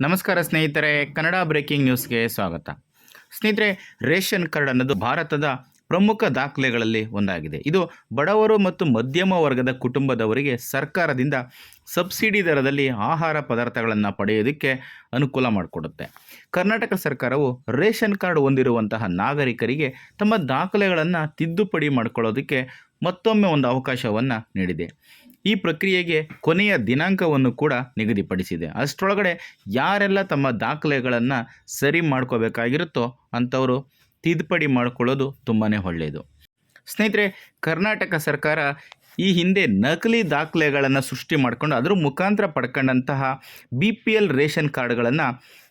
ನಮಸ್ಕಾರ ಸ್ನೇಹಿತರೆ, ಕನ್ನಡ ಬ್ರೇಕಿಂಗ್ ನ್ಯೂಸ್ಗೆ ಸ್ವಾಗತ. ಸ್ನೇಹಿತರೆ, ರೇಷನ್ ಕಾರ್ಡ್ ಅನ್ನೋದು ಭಾರತದ ಪ್ರಮುಖ ದಾಖಲೆಗಳಲ್ಲಿ ಒಂದಾಗಿದೆ. ಇದು ಬಡವರು ಮತ್ತು ಮಧ್ಯಮ ವರ್ಗದ ಕುಟುಂಬದವರಿಗೆ ಸರ್ಕಾರದಿಂದ ಸಬ್ಸಿಡಿ ದರದಲ್ಲಿ ಆಹಾರ ಪದಾರ್ಥಗಳನ್ನು ಪಡೆಯೋದಕ್ಕೆ ಅನುಕೂಲ ಮಾಡಿಕೊಡುತ್ತೆ. ಕರ್ನಾಟಕ ಸರ್ಕಾರವು ರೇಷನ್ ಕಾರ್ಡ್ ಹೊಂದಿರುವಂತಹ ನಾಗರಿಕರಿಗೆ ತಮ್ಮ ದಾಖಲೆಗಳನ್ನು ತಿದ್ದುಪಡಿ ಮಾಡಿಕೊಳ್ಳೋದಕ್ಕೆ ಮತ್ತೊಮ್ಮೆ ಒಂದು ಅವಕಾಶವನ್ನು ನೀಡಿದೆ. ಈ ಪ್ರಕ್ರಿಯೆಗೆ ಕೊನೆಯ ದಿನಾಂಕವನ್ನು ಕೂಡ ನಿಗದಿಪಡಿಸಿದೆ. ಅಷ್ಟರೊಳಗಡೆ ಯಾರೆಲ್ಲ ತಮ್ಮ ದಾಖಲೆಗಳನ್ನು ಸರಿ ಮಾಡ್ಕೋಬೇಕಾಗಿರುತ್ತೋ ಅಂಥವರು ತಿದ್ದುಪಡಿ ಮಾಡಿಕೊಳ್ಳೋದು ತುಂಬಾ ಒಳ್ಳೆಯದು. ಸ್ನೇಹಿತರೆ, ಕರ್ನಾಟಕ ಸರ್ಕಾರ ಈ ಹಿಂದೆ ನಕಲಿ ದಾಖಲೆಗಳನ್ನು ಸೃಷ್ಟಿ ಮಾಡಿಕೊಂಡು ಅದರ ಮುಖಾಂತರ ಪಡ್ಕೊಂಡಂತಹ ಬಿ ಪಿ ಎಲ್ ರೇಷನ್ ಕಾರ್ಡ್ಗಳನ್ನು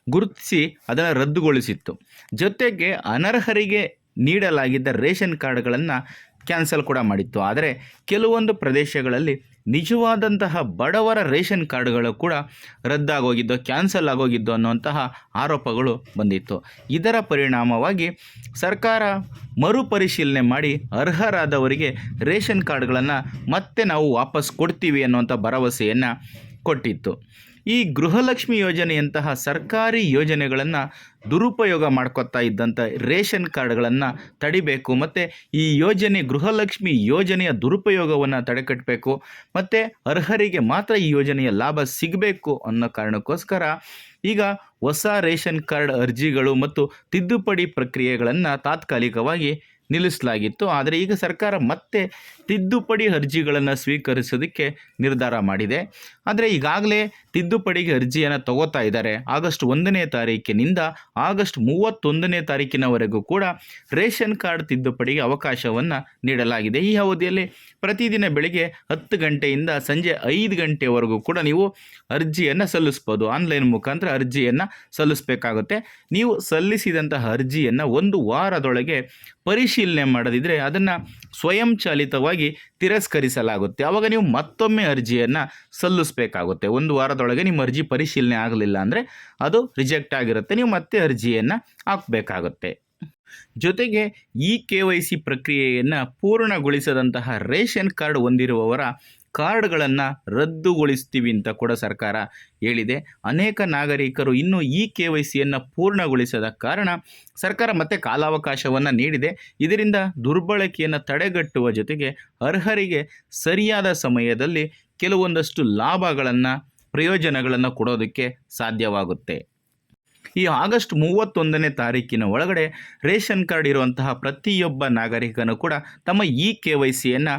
ಗುರುತಿಸಿ ಅದನ್ನು ರದ್ದುಗೊಳಿಸಿತ್ತು. ಜೊತೆಗೆ ಅನರ್ಹರಿಗೆ ನೀಡಲಾಗಿದ್ದ ರೇಷನ್ ಕಾರ್ಡ್ಗಳನ್ನು ಕ್ಯಾನ್ಸಲ್ ಕೂಡ ಮಾಡಿತ್ತು. ಆದರೆ ಕೆಲವೊಂದು ಪ್ರದೇಶಗಳಲ್ಲಿ ನಿಜವಾದಂತಹ ಬಡವರ ರೇಷನ್ ಕಾರ್ಡ್ಗಳು ಕೂಡ ರದ್ದಾಗೋಗಿದ್ದು, ಕ್ಯಾನ್ಸಲ್ ಆಗೋಗಿದ್ದು ಅನ್ನುವಂತಹ ಆರೋಪಗಳು ಬಂದಿತ್ತು. ಇದರ ಪರಿಣಾಮವಾಗಿ ಸರ್ಕಾರ ಮರುಪರಿಶೀಲನೆ ಮಾಡಿ ಅರ್ಹರಾದವರಿಗೆ ರೇಷನ್ ಕಾರ್ಡ್ಗಳನ್ನು ಮತ್ತೆ ನಾವು ವಾಪಸ್ ಕೊಡ್ತೀವಿ ಅನ್ನುವಂಥ ಭರವಸೆಯನ್ನು ಕೊಟ್ಟಿತ್ತು. ಈ ಗೃಹಲಕ್ಷ್ಮಿ ಯೋಜನೆಯಂತಹ ಸರ್ಕಾರಿ ಯೋಜನೆಗಳನ್ನು ದುರುಪಯೋಗ ಮಾಡ್ಕೊತಾ ಇದ್ದಂಥ ರೇಷನ್ ಕಾರ್ಡ್ಗಳನ್ನು ತಡಿಬೇಕು, ಮತ್ತು ಈ ಯೋಜನೆ ಗೃಹಲಕ್ಷ್ಮಿ ಯೋಜನೆಯ ದುರುಪಯೋಗವನ್ನು ತಡೆಗಟ್ಟಬೇಕು, ಮತ್ತು ಅರ್ಹರಿಗೆ ಮಾತ್ರ ಈ ಯೋಜನೆಯ ಲಾಭ ಸಿಗಬೇಕು ಅನ್ನೋ ಕಾರಣಕ್ಕೋಸ್ಕರ ಈಗ ಹೊಸ ರೇಷನ್ ಕಾರ್ಡ್ ಅರ್ಜಿಗಳು ಮತ್ತು ತಿದ್ದುಪಡಿ ಪ್ರಕ್ರಿಯೆಗಳನ್ನು ತಾತ್ಕಾಲಿಕವಾಗಿ ನಿಲ್ಲಿಸಲಾಗಿತ್ತು. ಆದರೆ ಈಗ ಸರ್ಕಾರ ಮತ್ತೆ ತಿದ್ದುಪಡಿ ಅರ್ಜಿಗಳನ್ನು ಸ್ವೀಕರಿಸೋದಕ್ಕೆ ನಿರ್ಧಾರ ಮಾಡಿದೆ. ಆದರೆ ಈಗಾಗಲೇ ತಿದ್ದುಪಡಿಗೆ ಅರ್ಜಿಯನ್ನು ತಗೋತಾ ಇದ್ದಾರೆ. ಆಗಸ್ಟ್ ಒಂದನೇ ತಾರೀಕಿನಿಂದ ಆಗಸ್ಟ್ ಮೂವತ್ತೊಂದನೇ ತಾರೀಕಿನವರೆಗೂ ಕೂಡ ರೇಷನ್ ಕಾರ್ಡ್ ತಿದ್ದುಪಡಿಗೆ ಅವಕಾಶವನ್ನು ನೀಡಲಾಗಿದೆ. ಈ ಅವಧಿಯಲ್ಲಿ ಪ್ರತಿದಿನ ಬೆಳಿಗ್ಗೆ ಹತ್ತು ಗಂಟೆಯಿಂದ ಸಂಜೆ ಐದು ಗಂಟೆವರೆಗೂ ಕೂಡ ನೀವು ಅರ್ಜಿಯನ್ನು ಸಲ್ಲಿಸ್ಬೋದು. ಆನ್ಲೈನ್ ಮುಖಾಂತರ ಅರ್ಜಿಯನ್ನು ಸಲ್ಲಿಸಬೇಕಾಗುತ್ತೆ. ನೀವು ಸಲ್ಲಿಸಿದಂತಹ ಅರ್ಜಿಯನ್ನು ಒಂದು ವಾರದೊಳಗೆ ಪರಿಶೀಲನೆ ಮಾಡದಿದ್ದರೆ ಅದನ್ನು ಸ್ವಯಂಚಾಲಿತವಾಗಿ ತಿರಸ್ಕರಿಸಲಾಗುತ್ತೆ. ಆವಾಗ ನೀವು ಮತ್ತೊಮ್ಮೆ ಅರ್ಜಿಯನ್ನು ಸಲ್ಲಿಸಬೇಕಾಗುತ್ತೆ. ಒಂದು ವಾರದೊಳಗೆ ನಿಮ್ಮ ಅರ್ಜಿ ಪರಿಶೀಲನೆ ಆಗಲಿಲ್ಲ ಅಂದರೆ ಅದು ರಿಜೆಕ್ಟ್ ಆಗಿರುತ್ತೆ. ನೀವು ಮತ್ತೆ ಅರ್ಜಿಯನ್ನು ಹಾಕಬೇಕಾಗುತ್ತೆ. ಜೊತೆಗೆ ಇ ಕೆ ವೈ ಸಿ ಪ್ರಕ್ರಿಯೆಯನ್ನು ಪೂರ್ಣಗೊಳಿಸದಂತಹ ರೇಷನ್ ಕಾರ್ಡ್ ಹೊಂದಿರುವವರ ಕಾರ್ಡ್ಗಳನ್ನು ರದ್ದುಗೊಳಿಸ್ತೀವಿ ಅಂತ ಕೂಡ ಸರ್ಕಾರ ಹೇಳಿದೆ. ಅನೇಕ ನಾಗರಿಕರು ಇನ್ನೂ ಈ ಕೆ ವೈ ಸಿಯನ್ನು ಪೂರ್ಣಗೊಳಿಸದ ಕಾರಣ ಸರ್ಕಾರ ಮತ್ತೆ ಕಾಲಾವಕಾಶವನ್ನು ನೀಡಿದೆ. ಇದರಿಂದ ದುರ್ಬಳಕೆಯನ್ನು ತಡೆಗಟ್ಟುವ ಜೊತೆಗೆ ಅರ್ಹರಿಗೆ ಸರಿಯಾದ ಸಮಯದಲ್ಲಿ ಕೆಲವೊಂದಷ್ಟು ಲಾಭಗಳನ್ನು, ಪ್ರಯೋಜನಗಳನ್ನು ಕೊಡೋದಕ್ಕೆ ಸಾಧ್ಯವಾಗುತ್ತೆ. ಈ ಆಗಸ್ಟ್ ಮೂವತ್ತೊಂದನೇ ತಾರೀಕಿನ ಒಳಗಡೆ ರೇಷನ್ ಕಾರ್ಡ್ ಇರುವಂತಹ ಪ್ರತಿಯೊಬ್ಬ ನಾಗರಿಕನೂ ಕೂಡ ತಮ್ಮ ಇ ಕೆ ವೈ ಸಿಯನ್ನು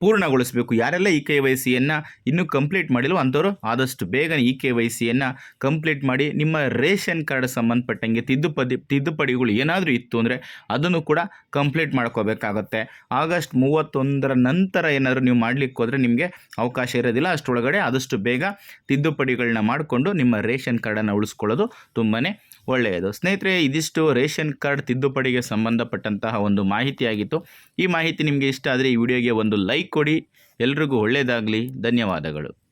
ಪೂರ್ಣಗೊಳಿಸಬೇಕು. ಯಾರೆಲ್ಲ ಇ ಕೆ ವೈ ಸಿಯನ್ನು ಇನ್ನೂ ಕಂಪ್ಲೀಟ್ ಮಾಡಿಲ್ವೋ ಅಂಥವ್ರು ಆದಷ್ಟು ಬೇಗನೆ ಇ ಕೆ ವೈ ಸಿಯನ್ನು ಕಂಪ್ಲೀಟ್ ಮಾಡಿ ನಿಮ್ಮ ರೇಷನ್ ಕಾರ್ಡ್ ಸಂಬಂಧಪಟ್ಟಂಗೆ ತಿದ್ದುಪಡಿ ತಿದ್ದುಪಡಿಗಳು ಏನಾದರೂ ಇತ್ತು ಅಂದರೆ ಅದನ್ನು ಕೂಡ ಕಂಪ್ಲೀಟ್ ಮಾಡ್ಕೋಬೇಕಾಗತ್ತೆ. ಆಗಸ್ಟ್ ಮೂವತ್ತೊಂದರ ನಂತರ ಏನಾದರೂ ನೀವು ಮಾಡಲಿಕ್ಕೆ ಹೋದರೆ ನಿಮಗೆ ಅವಕಾಶ ಇರೋದಿಲ್ಲ. ಅಷ್ಟರೊಳಗಡೆ ಆದಷ್ಟು ಬೇಗ ತಿದ್ದುಪಡಿಗಳನ್ನ ಮಾಡಿಕೊಂಡು ನಿಮ್ಮ ರೇಷನ್ ಕಾರ್ಡನ್ನು ಉಳಿಸ್ಕೊಳ್ಳೋದು ತುಂಬಾ ಒಳ್ಳೆಯದು. ಸ್ನೇಹಿತರೆ, ಇದಿಷ್ಟು ರೇಷನ್ ಕಾರ್ಡ್ ತಿದ್ದುಪಡಿಗೆ ಸಂಬಂಧಪಟ್ಟಂತಹ ಒಂದು ಮಾಹಿತಿಯಾಗಿತ್ತು. ಈ ಮಾಹಿತಿ ನಿಮಗೆ ಇಷ್ಟ ಆದರೆ ಈ ವಿಡಿಯೋಗೆ ಒಂದು ಲೈಕ್ ಕೊಡಿ. ಎಲ್ರಿಗೂ ಒಳ್ಳೆಯದಾಗಲಿ. ಧನ್ಯವಾದಗಳು.